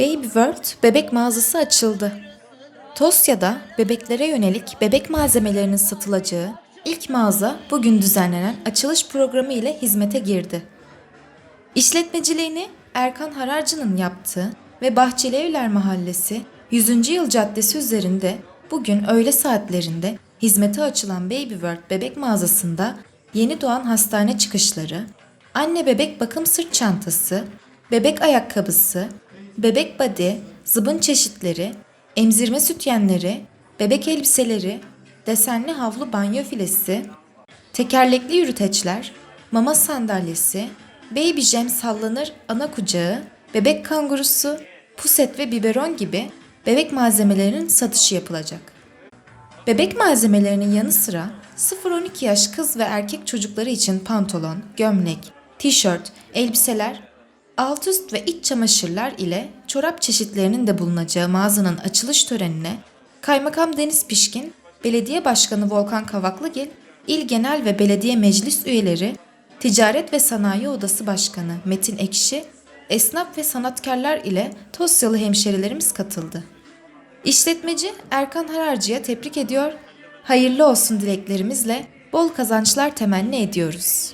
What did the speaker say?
Baby World bebek mağazası açıldı. Tosya'da bebeklere yönelik bebek malzemelerinin satılacağı ilk mağaza bugün düzenlenen açılış programı ile hizmete girdi. İşletmeciliğini Erkan Hararcı'nın yaptığı ve Bahçeli Evler Mahallesi 100. Yıl Caddesi üzerinde bugün öğle saatlerinde hizmete açılan Baby World bebek mağazasında yeni doğan hastane çıkışları, anne bebek bakım sırt çantası, bebek ayakkabısı, bebek body, zıbın çeşitleri, emzirme sütyenleri, bebek elbiseleri, desenli havlu banyo filesi, tekerlekli yürüteçler, mama sandalyesi, baby jam sallanır ana kucağı, bebek kangurusu, puset ve biberon gibi bebek malzemelerinin satışı yapılacak. Bebek malzemelerinin yanı sıra 0-12 yaş kız ve erkek çocukları için pantolon, gömlek, tişört, elbiseler, alt üst ve iç çamaşırlar ile çorap çeşitlerinin de bulunacağı mağazanın açılış törenine Kaymakam Deniz Pişkin, Belediye Başkanı Volkan Kavaklıgil, İl Genel ve Belediye Meclis üyeleri, Ticaret ve Sanayi Odası Başkanı Metin Ekşi, esnaf ve sanatkarlar ile Tosyalı hemşerilerimiz katıldı. İşletmeci Erkan Hararcı'ya tebrik ediyor, hayırlı olsun dileklerimizle bol kazançlar temenni ediyoruz.